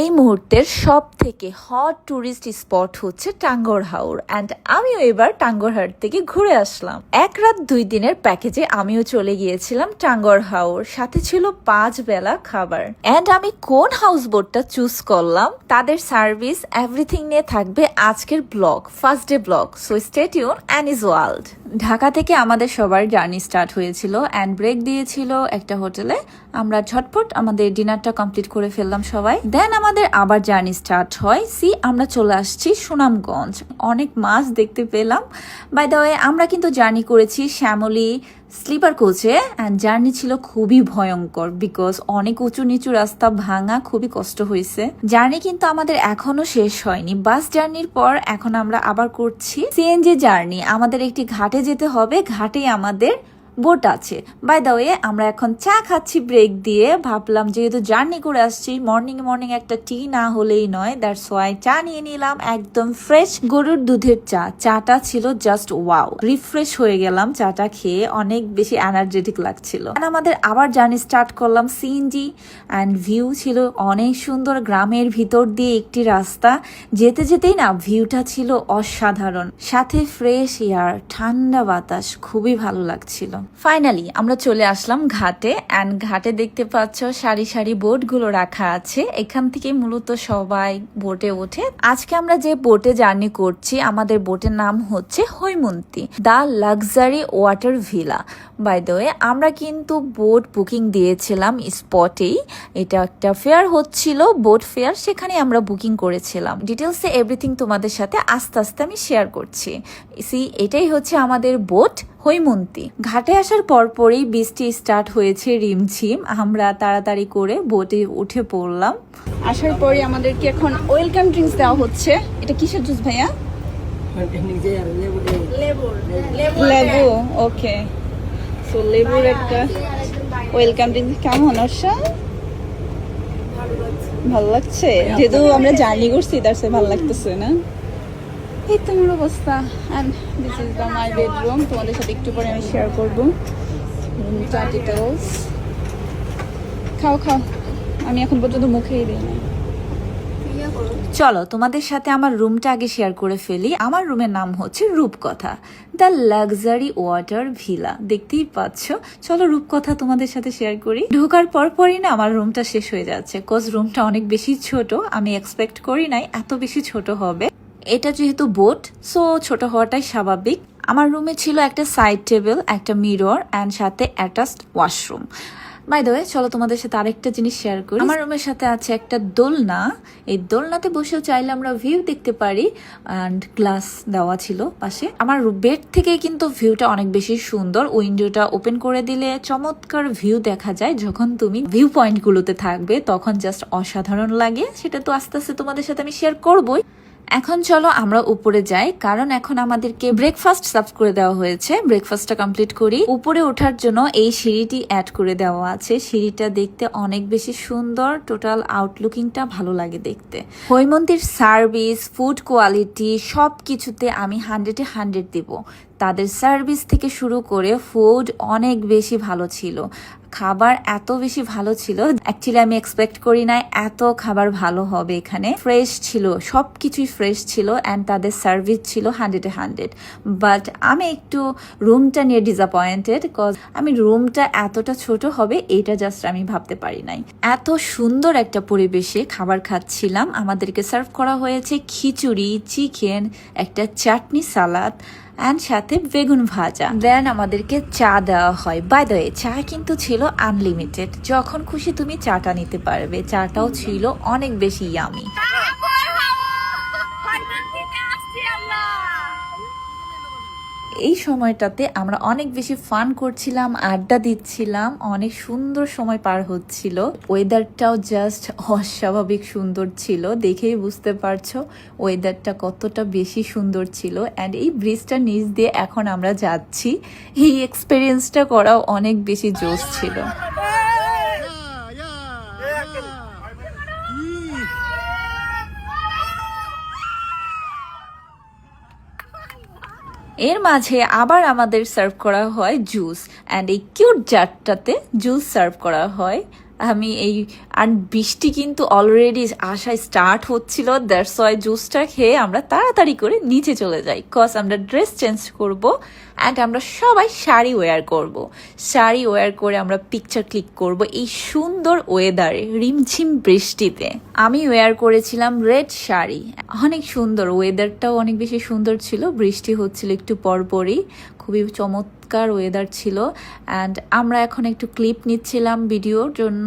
এই মুহূর্তের সব থেকে হট ট্যুরিস্ট স্পট হচ্ছে টাঙ্গর হাওর। অ্যান্ড আমিও এবার টাঙ্গরহাট থেকে ঘুরে আসলাম। এক রাত দুই দিনের প্যাকেজে আমিও চলে গিয়েছিলাম টাঙ্গর হাওর। সাথে ছিল পাঁচ বেলা খাবার। অ্যান্ড আমি কোন হাউস বোটটা চুজ করলাম, তাদের সার্ভিস এভরিথিং নিয়ে থাকবে আজকের blog first day blog. So stay tune and is world Dhaka থেকে আমাদের সবার জার্নি স্টার্ট হয়েছিল অ্যান্ড ব্রেক দিয়েছিল একটা হোটেলে। আমরা ঝটপট আমাদের ডিনারটা কমপ্লিট করে ফেললাম সবাই। দেন আমাদের আবার জার্নি স্টার্ট হয়। সি, আমরা চলে আসছি সুনামগঞ্জ। অনেক মাছ দেখতে পেলাম। বাই দ্য ওয়ে আমরা কিন্তু জার্নি করেছি শ্যামলী স্লিপার কোচে অ্যান্ড জার্নি ছিল খুবই ভয়ঙ্কর বিকজ অনেক উঁচু নিচু রাস্তা ভাঙা খুবই কষ্ট হয়েছে। জার্নি কিন্তু আমাদের এখনও শেষ হয়নি। বাস জার্নির পর এখন আমরা আবার করছি। সিএনজি জার্নি, আমাদের একটি ঘাটে যেতে হবে। ঘাটে আমাদের বোট আছে। বাই দ্য ওয়ে আমরা এখন চা খাচ্ছি ব্রেক দিয়ে। ভাবলাম যেহেতু জার্নি করে আসছি মর্নিং মর্নিং একটা টি না হলেই নয় দ্যাটস ওয়াই চা নিয়ে নিলাম, একদম ফ্রেশ গরুর দুধের চা। চাটা ছিল জাস্ট ওয়াও রিফ্রেশ হয়ে গেলাম চাটা খেয়ে, অনেক বেশি এনার্জেটিক লাগছিল। আমাদের আবার জার্নি স্টার্ট করলাম সিএনজি অ্যান্ড ভিউ ছিল অনেক সুন্দর গ্রামের ভিতর দিয়ে একটি রাস্তা। যেতে যেতেই না ভিউটা ছিল অসাধারণ। সাথে ফ্রেশ এয়ার ঠান্ডা বাতাস, খুবই ভালো লাগছিল। ফাইনালি আমরা চলে আসলাম ঘাটে অ্যান্ড ঘাটে দেখতে পাচ্ছ সারি সারি বোটগুলো রাখা আছে। এখান থেকে মূলত সবাই বোটে ওঠে। আজকে আমরা যে বোটে জার্নি করছি, আমাদের বোটের নাম হচ্ছে Haimanti, the luxury water villa. By the আমরা কিন্তু বোট বুকিং দিয়েছিলাম স্পটেই। এটা একটা ফেয়ার হচ্ছিল, বোট ফেয়ার সেখানে আমরা বুকিং করেছিলাম। ডিটেলসে এভরিথিং তোমাদের সাথে আস্তে আস্তে আমি শেয়ার করছি। সি এটাই হচ্ছে আমাদের বোট হৈমন্তী। ঘাটে আসার পরপরই বৃষ্টি স্টার্ট হয়েছে রিমঝিম। আমরা তাড়াতাড়ি করে বোটে উঠে পড়লাম। আসার পরে আমাদেরকে এখন ওয়েলকাম ড্রিঙ্কস দেওয়া হচ্ছে। এটা কিসের জুস ভাইয়া? লেবু ওকে সো লেবুর একটা ওয়েলকাম ড্রিঙ্কস কেমন, অর্ষা? ভালো লাগছে। যেহেতু আমরা জার্নি করছি তার সে ভালো লাগতেছে না? এই অবস্থা and this is my bedroom তোমাদের সাথে একটু পরে আমি শেয়ার করব। খাও খাও। আমি এখন পর্যন্ত মুখেই দিই না চলো, তোমাদের সাথে আমার রুমটা আগে শেয়ার করে ফেলি। আমার রুমের নাম হচ্ছে রূপকথা দ্য লাক্সারি ওয়াটার ভিলা দেখতেই পাচ্ছ? চলো, রূপকথা তোমাদের সাথে শেয়ার করি। ঢোকার পর পরই না আমার রুমটা শেষ হয়ে যাচ্ছে কজ রুমটা অনেক বেশি ছোট। আমি এক্সপেক্ট করি নাই, এত বেশি ছোট হবে। এটা যেহেতু বোট সো ছোট হওয়াটাই স্বাভাবিক। আমার রুমে ছিল একটা সাইড টেবিল একটা মিরর অ্যান্ড সাথে অ্যাটাচড ওয়াশরুম বাই দ্য চলো তোমাদের সাথে আরেকটা জিনিস শেয়ার করি। আমার রুমের সাথে আছে একটা দোলনা। এই দোলনাতে বসেও চাইলে আমরা ভিউ দেখতে পারি অ্যান্ড গ্লাস দেওয়া ছিল পাশে। আমার বেড থেকে কিন্তু ভিউটা অনেক বেশি সুন্দর। উইন্ডোটা ওপেন করে দিলে চমৎকার ভিউ দেখা যায়। যখন তুমি ভিউ পয়েন্ট গুলোতে থাকবে, তখন জাস্ট অসাধারণ লাগে। সেটা তো আস্তে আস্তে তোমাদের সাথে আমি শেয়ার করবোই। এখন চলো আমরা উপরে যাই, কারণ এখন আমাদেরকে ব্রেকফাস্ট সার্ভ করে দেওয়া হয়েছে। ব্রেকফাস্টটা কমপ্লিট করি। উপরে ওঠার জন্য এই সিঁড়িটি অ্যাড করে দেওয়া আছে। সিঁড়িটা দেখতে অনেক বেশি সুন্দর। টোটাল আউটলুকিংটা ভালো লাগে দেখতে। হৈমন্দির সার্ভিস ফুড কোয়ালিটি সব কিছুতে আমি হান্ড্রেডে হান্ড্রেড দিব। তাদের সার্ভিস থেকে শুরু করে ফুড অনেক বেশি ভালো ছিল। খাবার এত বেশি ভালো ছিল অ্যাকচুয়ালি আমি এক্সপেক্ট করি না এত খাবার ভালো হবে এখানে। ফ্রেশ ছিল সব কিছুই ফ্রেশ ছিল অ্যান্ড তাদের সার্ভিস ছিল হান্ড্রেডে হান্ড্রেড বাট আমি একটু রুমটা নিয়ে ডিসঅ্যাপয়েন্টেড কজ আমি রুমটা এতটা ছোট হবে এটা জাস্ট আমি ভাবতে পারি নাই। এত সুন্দর একটা পরিবেশে খাবার খাচ্ছিলাম। আমাদেরকে সার্ভ করা হয়েছে খিচুড়ি চিকেন একটা চাটনি সালাদ অ্যান্ড সাথে বেগুন ভাজা। দেন আমাদেরকে চা দেওয়া হয়। বাই দ্য চা কিন্তু ছিল আনলিমিটেড যখন খুশি তুমি চাটা নিতে পারবে। চাটাও ছিল অনেক বেশি ইয়ামি এই সময়টাতে আমরা অনেক বেশি ফান করছিলাম, আড্ডা দিচ্ছিলাম, অনেক সুন্দর সময় পার হচ্ছিল। ওয়েদারটাও জাস্ট অস্বাভাবিক সুন্দর ছিল, দেখেই বুঝতে পারছ ওয়েদারটা কতটা বেশি সুন্দর ছিল। অ্যান্ড এই ব্রিজটার নিচ দিয়ে এখন আমরা যাচ্ছি। এই এক্সপিরিয়েন্সটা করাও অনেক বেশি জোশ ছিল। এর মাঝে আবার আমাদের সার্ভ করা হয় জুস অ্যান্ড এই কিউট জারটাতে জুস সার্ভ করা হয়। আমি এই আর বৃষ্টি কিন্তু অলরেডি আসায় স্টার্ট হচ্ছিল দ্যাটস ওয়াই জুসটা খেয়ে আমরা তাড়াতাড়ি করে নিচে চলে যাই কজ আমরা ড্রেস চেঞ্জ করব অ্যান্ড আমরা সবাই শাড়ি ওয়্যার করব। শাড়ি ওয়্যার করে আমরা পিকচার ক্লিক করব এই সুন্দর ওয়েদারে রিমঝিম বৃষ্টিতে। আমি ওয়্যার করেছিলাম রেড শাড়ি, অনেক সুন্দর ওয়েদারটাও অনেক বেশি সুন্দর ছিল, বৃষ্টি হচ্ছিল একটু পরপরই। খুবই চমৎকার ওয়েদার ছিল অ্যান্ড আমরা এখন একটু ক্লিপ নিচ্ছিলাম ভিডিওর জন্য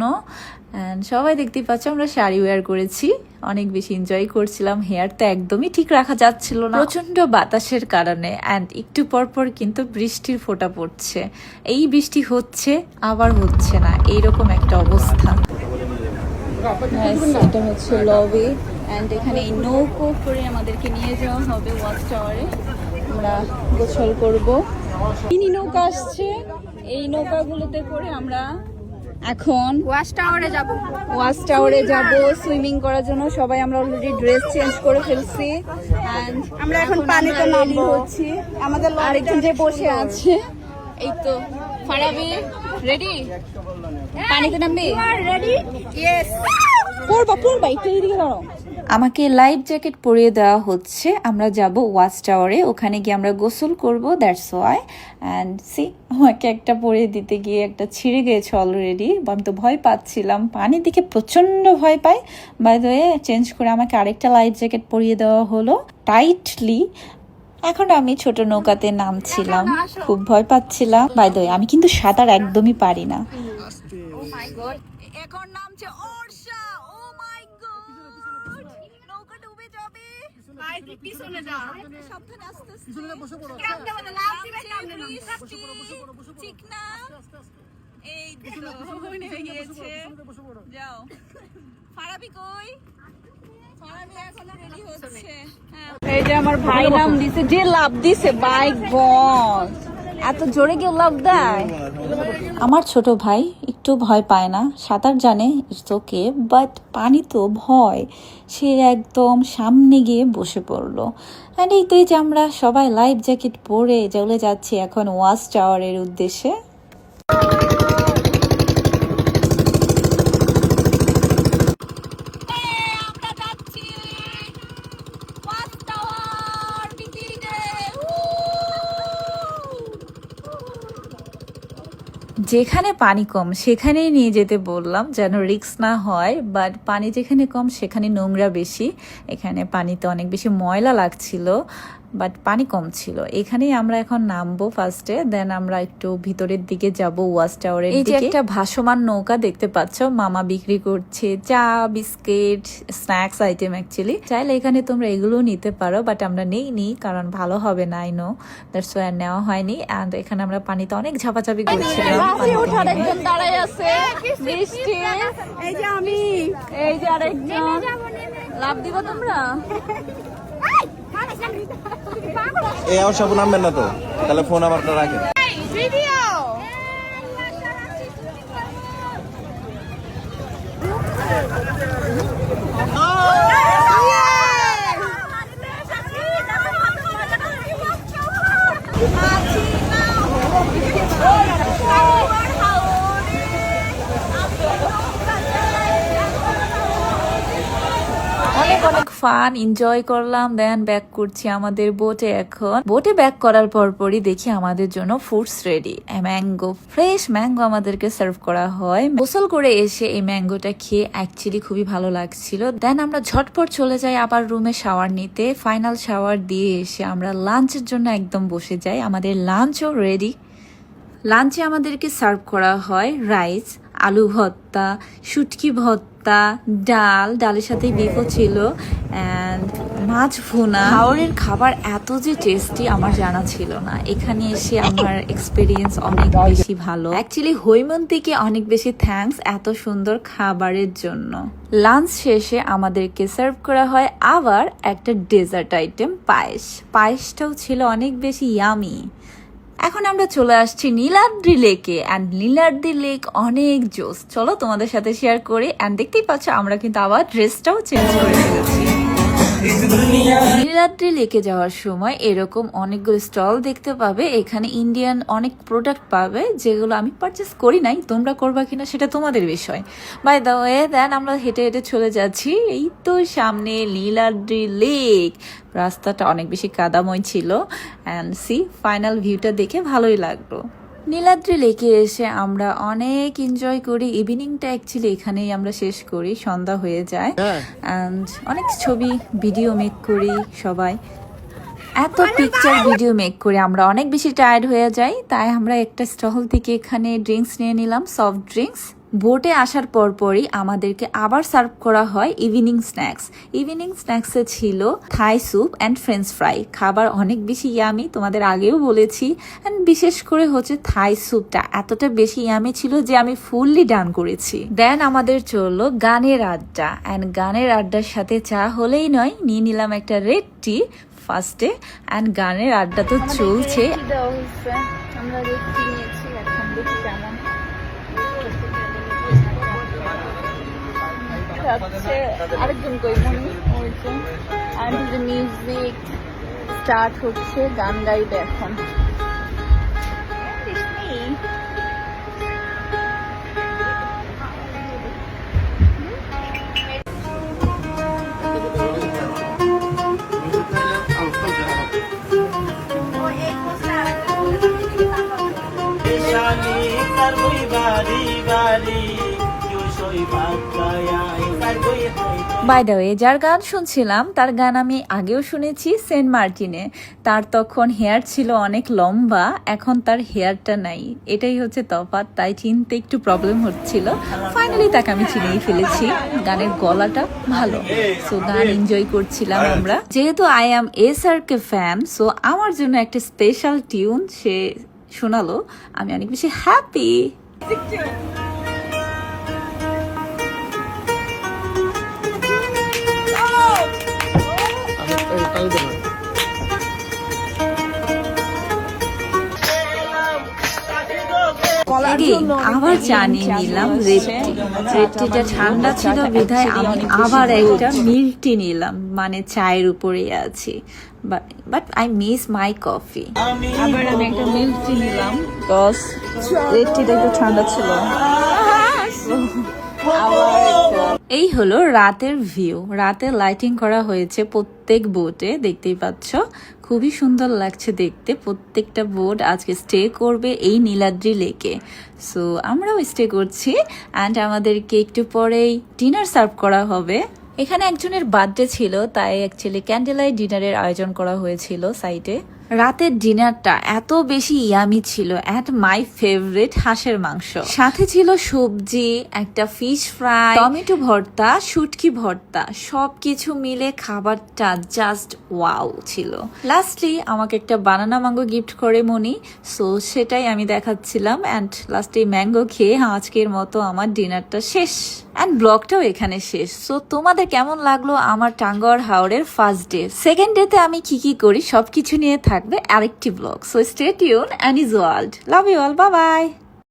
অ্যান্ড সবাই দেখতেই পাচ্ছ আমরা শাড়ি ওয়্যার করেছি, অনেক বেশি এনজয় করছিলাম হেয়ার তো একদমই ঠিক রাখা যাচ্ছিল না। প্রচণ্ড বাতাসের কারণে অ্যান্ড একটু পর পর কিন্তু বৃষ্টির ফোঁটা পড়ছে। এই বৃষ্টি হচ্ছে, আবার হচ্ছে না, এইরকম একটা অবস্থা। এটা হচ্ছে লবি অ্যান্ড এখানে নৌকো করে আমাদেরকে নিয়ে যাওয়া হবে ওয়াচ টাওয়ারে আমরা গোসল করব। মিনি নৌকা আসছে। এই নৌকাগুলোতে করে আমরা এখন ওয়াশ টাওয়ারে যাব। ওয়াচ টাওয়ারে যাব সুইমিং করার জন্য। সবাই আমরা অলরেডি ড্রেস চেঞ্জ করে ফেলছি। আমরা এখন পানিতে নামবো। হচ্ছি। আমাদের আরেকজন যে বসে আছে এই তো ফারাবি রেডি পানিতে নামবি? রেডি ইয়েস পড়বা পড়বা একটু এদিকে দাঁড়াও। আমাকে লাইফ জ্যাকেট পরিয়ে দেওয়া হচ্ছে। আমরা যাব ওয়াচ টাওয়ারে। ওখানে গিয়ে আমরা গোসল করব দ্যাটস ওয়াই অ্যান্ড সি আমাকে একটা পরিয়ে দিতে গিয়ে একটা ছিঁড়ে গিয়েছে অলরেডি আমি তো ভয় পাচ্ছিলাম। পানি দিকে প্রচণ্ড ভয় পাই। বাই দ্য চেঞ্জ করে আমাকে আরেকটা লাইফ জ্যাকেট পরিয়ে দেওয়া হলো টাইটলি এখন আমি ছোট নৌকাতে নামছিলাম। খুব ভয় পাচ্ছিলাম। বাই দ্য আমি কিন্তু সাঁতার একদমই পারি না। এখন নামছে ও মাই গড নৌকা ডুবে যাবে ভাই তুই পিছনে যা। সাবধানে আস্তে আস্তে। কেমনে মানে লাভ দিবে কেমনে ঠিক না। এই দেখো নেমে গিয়েছে যাও। ফারাবি কই? ফারাবি এখনও রেডি হচ্ছে। হ্যাঁ। এই যে আমার ভাই নাম দিছে যে লাভ দিছে বাইক গড এত জোরে কেউ লাভ দেয়? আমার ছোট ভাই একটু ভয় পায় না। সাঁতার জানে ওকে বাট পানি তো ভয়। সে একদম সামনে গিয়ে বসে পড়ল। অ্যান্ড এই যে আমরা সবাই লাইফ জ্যাকেট পরে চলে যাচ্ছি এখন ওয়াশ টাওয়ারের উদ্দেশ্যে। যেখানে পানি কম, সেখানেই নিয়ে যেতে বললাম যেন রিক্স না হয় বাট পানি যেখানে কম, সেখানে নোংরা বেশি। এখানে পানিতে অনেক বেশি ময়লা লাগছিল। বাট পানি কম ছিল। এখানেই আমরা এখন নামবো ফার্স্টে দেন আমরা একটু ভিতরের দিকে যাব ওয়াচ টাওয়ারের এই যে একটা ভাসমান নৌকা দেখতে পাচ্ছ মামা বিক্রি করছে চা বিস্কিট স্ন্যাক্স আইটেম অ্যাকচুয়ালি চাইলে এখানে তোমরা এগুলো নিতে পারো বাট আমরা নেই নি কারণ ভালো হবে না আই নো দ্যাটস ওয়াই নেওয়া হয়নি। অ্যান্ড এখানে আমরা পানিতে অনেক ঝাপাঝাপি করছিলাম। এই যে আমি। এই যে আরেকজন। লাভ দিব তোমরা? এই আমার সব নামবেন না তো তাহলে ফোন আমারটা রাখেন ভিডিও অনেক অনেক ফান এনজয় করলাম দেন ব্যাক করছি আমাদের বোটে এখন। বোটে ব্যাক করার পরপরই দেখি আমাদের জন্য foods ready mango fresh mango আমাদেরকে সার্ভ করা হয়। গোসল করে এসে এই ম্যাঙ্গোটা খেয়ে অ্যাকচুয়ালি খুবই ভালো লাগছিল। দেন আমরা ঝটপট চলে যাই আবার রুমে শাওয়ার নিতে। ফাইনাল শাওয়ার দিয়ে এসে আমরা লাঞ্চের জন্য একদম বসে যাই। আমাদের লাঞ্চও রেডি লাঞ্চে আমাদেরকে সার্ভ করা হয় রাইস আলু ভর্তা, শুটকি ভর্তা, ডাল, ডালের সাথে বিফও ছিল অ্যান্ড মাছ ভুনা। হাওড়ের খাবার এত যে টেস্টি আমার জানা ছিল না। এখানে এসে আমার এক্সপিরিয়েন্স অনেক বেশি ভালো। অ্যাকচুয়ালি হৈমন্তীকে অনেক বেশি থ্যাঙ্কস এত সুন্দর খাবারের জন্য। লাঞ্চ শেষে আমাদেরকে সার্ভ করা হয় আবার একটা ডেজার্ট আইটেম পায়েস। পায়েসটাও ছিল অনেক বেশি ইয়ামি এখন আমরা চলে আসছি নীলাদ্রি লেকে অ্যান্ড নীলাদ্রি লেক অনেক জোস। চলো তোমাদের সাথে শেয়ার করি অ্যান্ড দেখতেই পাচ্ছ আমরা কিন্তু আবার ড্রেসটাও চেঞ্জ করে ফেলেছি। নীলাদ্রি লেকে যাওয়ার সময় এরকম অনেকগুলো স্টল দেখতে পাবে। এখানে ইন্ডিয়ান অনেক প্রোডাক্ট পাবে, যেগুলো আমি পারচেস করি নাই, তোমরা করবা কিনা সেটা তোমাদের বিষয়। বাই দা ওয়ে দেন আমরা হেঁটে হেঁটে চলে যাচ্ছি। এই তো সামনে নীলাদ্রি লেক। রাস্তাটা অনেক বেশি কাদাময় ছিল। অ্যান্ড সি ফাইনাল ভিউটা দেখে ভালোই লাগল। নীলাদ্রি লেকে এসে আমরা অনেক এনজয় করি। ইভিনিংটা অ্যাকচুয়ালি এখানেই আমরা শেষ করি সন্ধ্যা হয়ে যায়। অ্যান্ড অনেক ছবি ভিডিও মেক করি সবাই। এত পিকচার ভিডিও মেক করে আমরা অনেক বেশি টায়ার্ড হয়ে যাই তাই আমরা একটা স্টল থেকে এখানে ড্রিঙ্কস নিয়ে নিলাম সফট ড্রিঙ্কস বোটে আসার পরপরই আমাদেরকে আবার সার্ভ করা হয় ইভিনিং স্ন্যাক্স। ইভিনিং স্ন্যাক্সে ছিল Thai soup and French fry খাবার অনেক বেশি ইয়ামি তোমাদের আগেও বলেছি। অ্যান্ড বিশেষ করে হচ্ছে থাই স্যুপটা এতটা বেশি ইয়ামি ছিল যে আমি ফুললি ডান করেছি। দেন আমাদের চলল গানের আড্ডা। অ্যান্ড গানের আড্ডার সাথে চা হলেই নয় নিয়ে নিলাম একটা রেড টি ফার্স্টে অ্যান্ড গানের আড্ডা তো চলছে। আমরা দেখতে নিয়েছি। হচ্ছে আরেকজন কই মনি ওইজন মিউজিক স্টার্ট হচ্ছে গান গাইবে এখন। বাই দ্য ওয়ে যার গান শুনছিলাম, তার গান আমি আগেও শুনেছি, সেন্ট মার্টিনে। তার তখন হেয়ার ছিল অনেক লম্বা, এখন তার হেয়ারটা নাই। এটাই হচ্ছে তফাৎ, তাই চিনতে একটু প্রবলেম হচ্ছিল। ফাইনালি তাকে আমি চিনেই ফেলেছি। গানের গলাটা ভালো। সো গান এনজয় করছিলাম আমরা। যেহেতু I am S R K fan so আমার জন্য একটা স্পেশাল টিউন সে শোনালো। আমি অনেক বেশি হ্যাপি এগে আবার জানিয়ে নিলাম রেডটি। রেডটিটা ঠান্ডা ছিল বিধায় আমি আবার একটা মিল্কটি নিলাম মানে চায়ের উপরে আছি। But I miss my coffee আবার আমি একটা মিল্ক টি নিলাম দশ। রেড টিটা একটু ঠান্ডা ছিল। এই হলো রাতের ভিউ রাতে লাইটিং করা হয়েছে প্রত্যেক বোটে দেখতেই পাচ্ছ? খুবই সুন্দর লাগছে দেখতে। প্রত্যেকটা বোট আজকে স্টে করবে এই নীলাদ্রি লেকে সো আমরাও স্টে করছি অ্যান্ড আমাদেরকে একটু পরেই ডিনার সার্ভ করা হবে। এখানে একজনের বার্থডে ছিল, তাই অ্যাকচুয়ালি ক্যান্ডেলাইট ডিনারের আয়োজন করা হয়েছিল সাইটে রাতের ডিনারটা এত বেশি ইয়ামি ছিল অ্যাট মাই ফেভারিট হাঁসের মাংস। সাথে ছিল সবজি, একটা ফিশ ফ্রাই টমেটো ভর্তা, শুটকি ভর্তা সব কিছু মিলে খাবারটা জাস্ট ওয়াও ছিল। লাস্টলি আমাকে একটা বানানা ম্যাঙ্গো গিফট করে মনি সো সেটাই আমি দেখাচ্ছিলাম অ্যান্ড লাস্টে ম্যাঙ্গো খেয়ে আজকের মতো আমার ডিনারটা শেষ। অ্যান্ড ব্লগটাও এখানে শেষ। সো তোমাদের কেমন লাগল আমার টাঙ্গর হাওড়ের ফার্স্ট ডে সেকেন্ড ডেতে আমি কি কি করি? সব কিছু নিয়ে থাকবে আরেকটি blog so stay tune and is world love you all bye bye